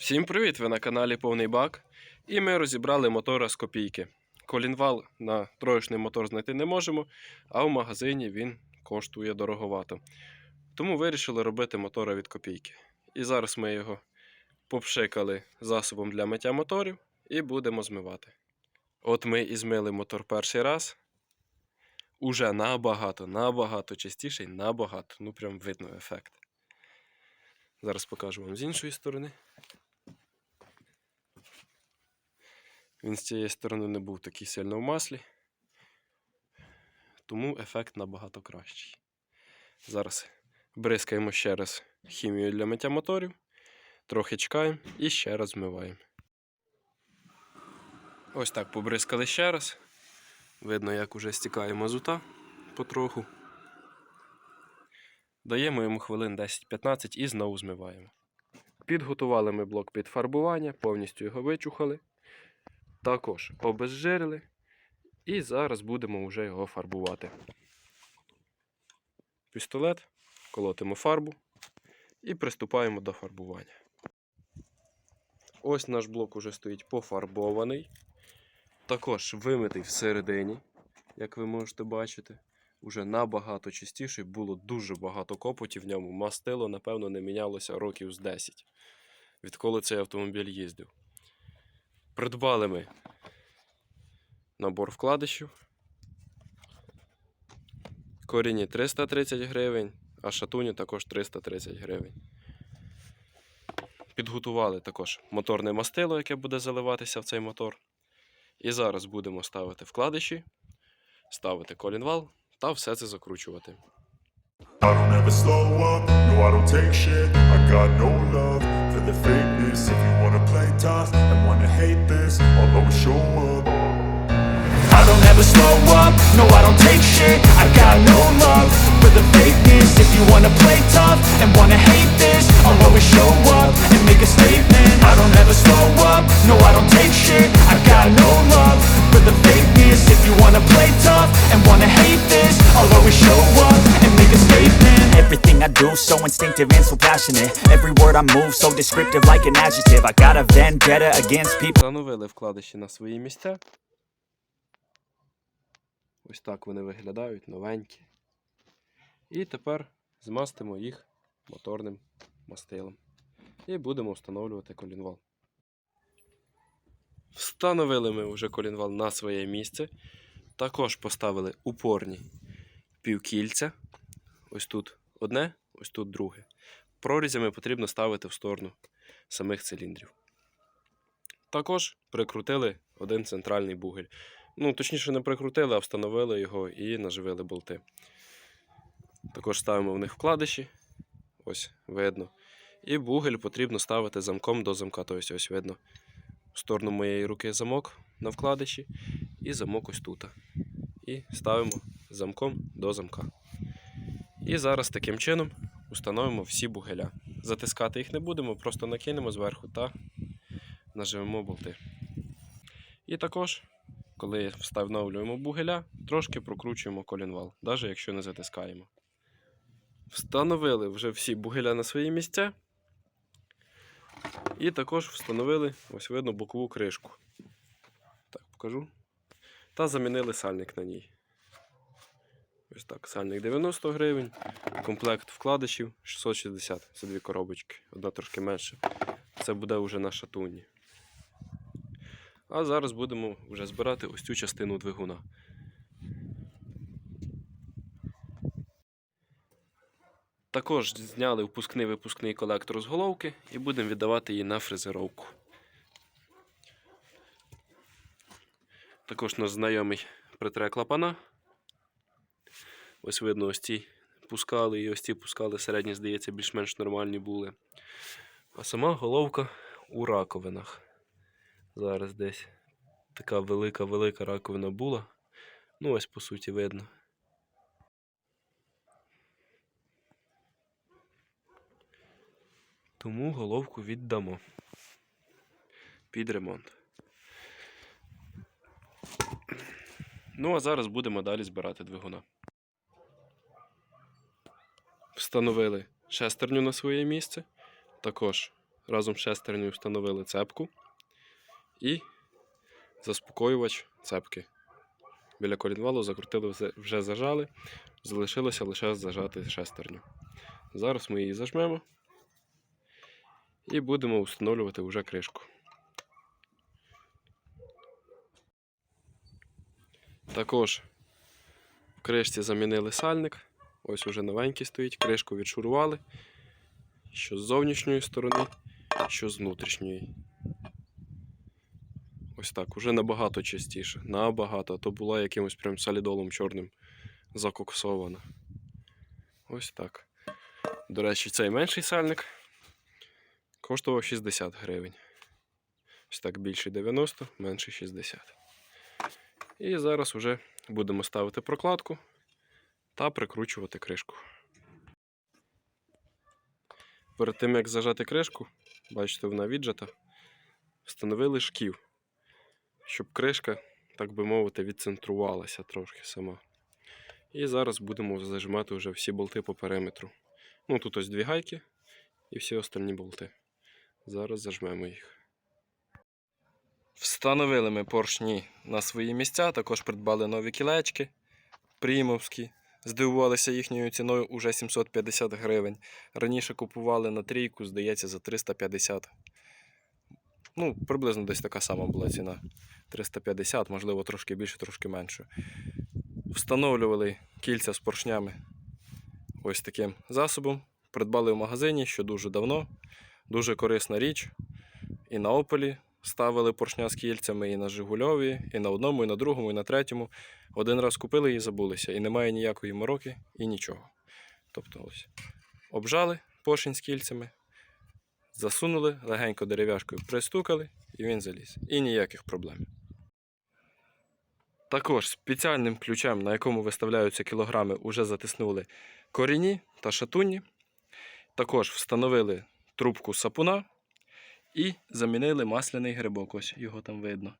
Всім привіт! Ви на каналі Повний Бак. І ми розібрали мотора з копійки. Колінвал на троєчний мотор знайти не можемо, а в магазині він коштує дороговато. Тому вирішили робити мотора від копійки. І зараз ми його попшикали засобом для миття моторів і будемо змивати. От ми і змили мотор перший раз. Уже набагато, набагато чистіший, набагато. Ну прям видно ефект. Зараз покажу вам з іншої сторони. Він з цієї сторони не був такий сильно в маслі, тому ефект набагато кращий. Зараз бризкаємо ще раз хімію для миття моторів, трохи чекаємо і ще раз змиваємо. Ось так побризкали ще раз. Видно, як уже стікає мазута потроху. Даємо йому хвилин 10-15 і знову змиваємо. Підготували ми блок під фарбування, повністю його вичухали. Також обезжирили. І зараз будемо вже його фарбувати. Пістолет, колотимо фарбу і приступаємо до фарбування. Ось наш блок уже стоїть пофарбований. Також вимитий всередині, як ви можете бачити. Уже набагато чистіший, було дуже багато копоті в ньому. Мастило, напевно, не мінялося років з 10, відколи цей автомобіль їздив. Придбали ми набор вкладишів. Корінні 330 гривень, а шатуні також 330 гривень. Підготували також моторне мастило, яке буде заливатися в цей мотор. І зараз будемо ставити вкладиші, ставити колінвал та все це закручувати. I don't ever slow up, no I don't take shit I got no love for the fakeness. If you wanna play tough and wanna hate this I'll always show up. I don't ever slow up, no I don't take shit instinctive and so passionate Every word I move so descriptive like an adjective I got a vendetta against people Встановили вкладиші на свої місця. Ось так вони виглядають, новенькі. І тепер змастимо їх моторним мастилом. І будемо встановлювати колінвал. Встановили ми вже колінвал на своє місце. Також поставили упорні півкільця. Ось тут одне, ось тут друге. Прорізями потрібно ставити в сторону самих циліндрів. Також прикрутили один центральний бугель. Ну, точніше, не прикрутили, а встановили його і наживили болти. Також ставимо в них вкладиші. Ось видно. І бугель потрібно ставити замком до замка. Тобто, ось видно в сторону моєї руки замок на вкладиші і замок ось тут. І ставимо замком до замка. І зараз таким чином установимо всі бугеля. Затискати їх не будемо, просто накинемо зверху та наживемо болти. І також, коли встановлюємо бугеля, трошки прокручуємо колінвал, навіть якщо не затискаємо. Встановили вже всі бугеля на свої місця. І також встановили, ось видно, бокову кришку. Так, покажу. Та замінили сальник на ній. Ось так, сальник 90 гривень, комплект вкладишів 660. Це дві коробочки, одна трошки менше. Це буде вже на шатуні. А зараз будемо вже збирати ось цю частину двигуна. Також зняли впускний випускний колектор з головки і будемо віддавати її на фрезеровку. Також наш знайомий притре клапана. Ось видно, ось ці пускали і ось ці пускали середні, здається, більш-менш нормальні були. А сама головка у раковинах. Зараз десь така велика-велика раковина була. Ну, ось по суті видно. Тому головку віддамо під ремонт. Ну, а зараз будемо далі збирати двигуна. Встановили шестерню на своє місце. Також разом з шестернею встановили цепку і заспокоювач цепки. Біля колінвалу закрутили, вже- зажали, залишилося лише зажати шестерню. Зараз ми її зажмемо і будемо встановлювати вже кришку. Також в кришці замінили сальник. Ось уже новенький стоїть. Кришку відшурували. Що з зовнішньої сторони, що з внутрішньої. Ось так, уже набагато чистіше. Набагато. То була якимось прям солідолом чорним закоксована. Ось так. До речі, цей менший сальник коштував 60 гривень. Ось так більший 90, менший 60. І зараз вже будемо ставити прокладку та прикручувати кришку. Перед тим як зажати кришку, бачите, вона віджата, встановили шків, щоб кришка, так би мовити, відцентрувалася трошки сама. І зараз будемо зажимати вже всі болти по периметру. Ну тут ось дві гайки і всі остальні болти. Зараз зажмемо їх. Встановили ми поршні на свої місця, також придбали нові кілечки прімовські. Здивувалися їхньою ціною уже 750 гривень. Раніше купували на трійку, здається, за 350. Ну, приблизно десь така сама була ціна. 350, можливо, трошки більше, трошки менше. Встановлювали кільця з поршнями ось таким засобом. Придбали в магазині, що дуже давно. Дуже корисна річ. І на Опелі ставили поршня з кільцями, і на Жигульові, і на одному, і на другому, і на третьому. Один раз купили і забулися. І немає ніякої мороки і нічого. Тобто ось обжали поршень з кільцями, засунули, легенько дерев'яшкою пристукали, і він заліз. І ніяких проблем. Також спеціальним ключем, на якому виставляються кілограми, уже затиснули корінні та шатунні. Також встановили трубку сапуна і замінили масляний грибок. Ось його там видно.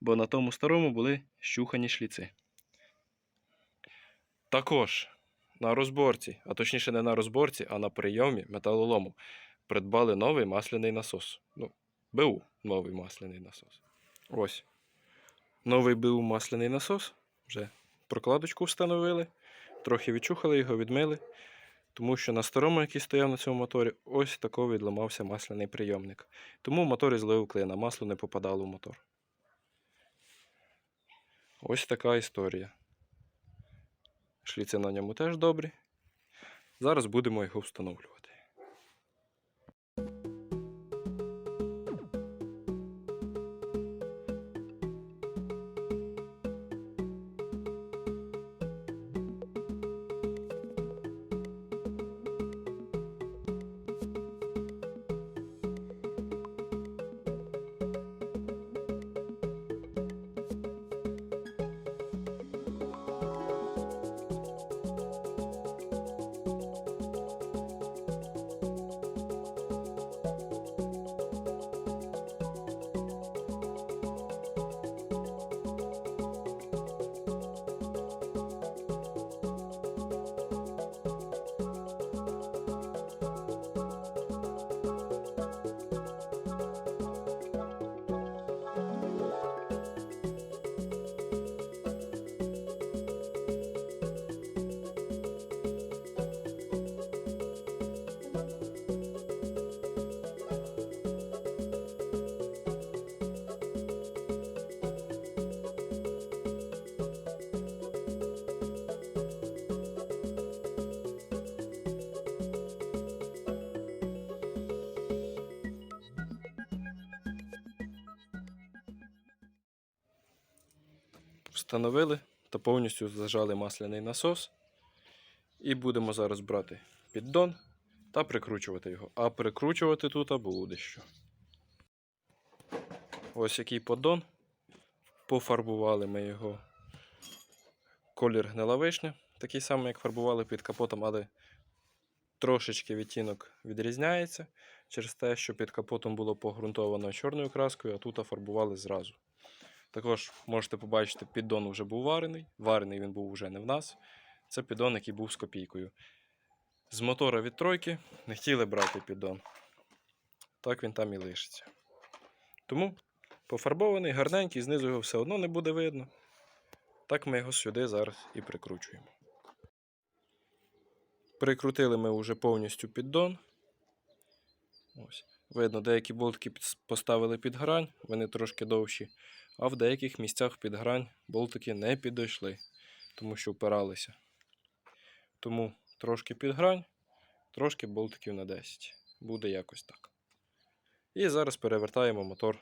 Бо на тому старому були щухані шліци. Також на розборці, а точніше не на розборці, а на прийомі металолому придбали новий масляний насос. Ну, БУ новий масляний насос. Ось. Новий БУ масляний насос. Вже прокладочку встановили. Трохи відчухали його, відмили. Тому що на старому, який стояв на цьому моторі, ось тако відламався масляний прийомник. Тому мотор і злив клина, масло не попадало в мотор. Ось така історія. Шліци на ньому теж добрі. Зараз будемо його встановлювати. Встановили та повністю зажали масляний насос. І будемо зараз брати піддон та прикручувати його. А прикручувати тут буде що. Ось який поддон. Пофарбували ми його колір гнила вишня, такий самий, як фарбували під капотом, але трошечки відтінок відрізняється через те, що під капотом було погрунтовано чорною краскою, а тут фарбували зразу. Також можете побачити, піддон вже був варений. Варений він був вже не в нас. Це піддон, який був з копійкою. З мотора від тройки не хотіли брати піддон. так він там і лишиться. Тому пофарбований, гарненький, знизу його все одно не буде видно. Так ми його сюди зараз і прикручуємо. Прикрутили ми вже повністю піддон. Ось. Видно, деякі болтики поставили під грань, вони трошки довші, а в деяких місцях під грань болтики не підійшли, тому що впиралися. Тому трошки під грань, трошки болтиків на 10. Буде якось так. І зараз перевертаємо мотор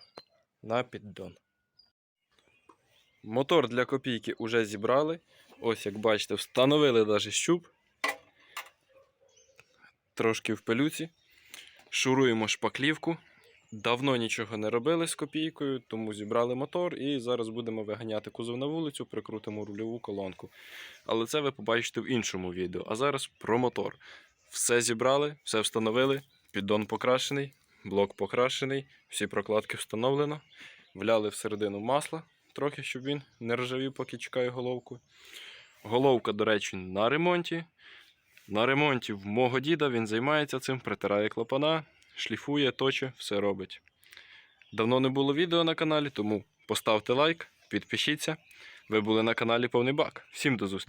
на піддон. Мотор для копійки вже зібрали. Ось, як бачите, встановили навіть щуп. Трошки в пилюці. Шуруємо шпаклівку. Давно нічого не робили з копійкою, тому зібрали мотор і зараз будемо виганяти кузов на вулицю, прикрутимо рульову колонку. Але це ви побачите в іншому відео. А зараз про мотор. Все зібрали, все встановили, піддон покрашений, блок покрашений, всі прокладки встановлено. Вляли всередину масла, трохи, щоб він не ржавів, поки чекає головку. Головка, до речі, на ремонті. На ремонті в мого діда він займається цим, притирає клапана, шліфує, точе, все робить. Давно не було відео на каналі, тому поставте лайк, підпишіться. Ви були на каналі Повний Бак. Всім до зустрічі!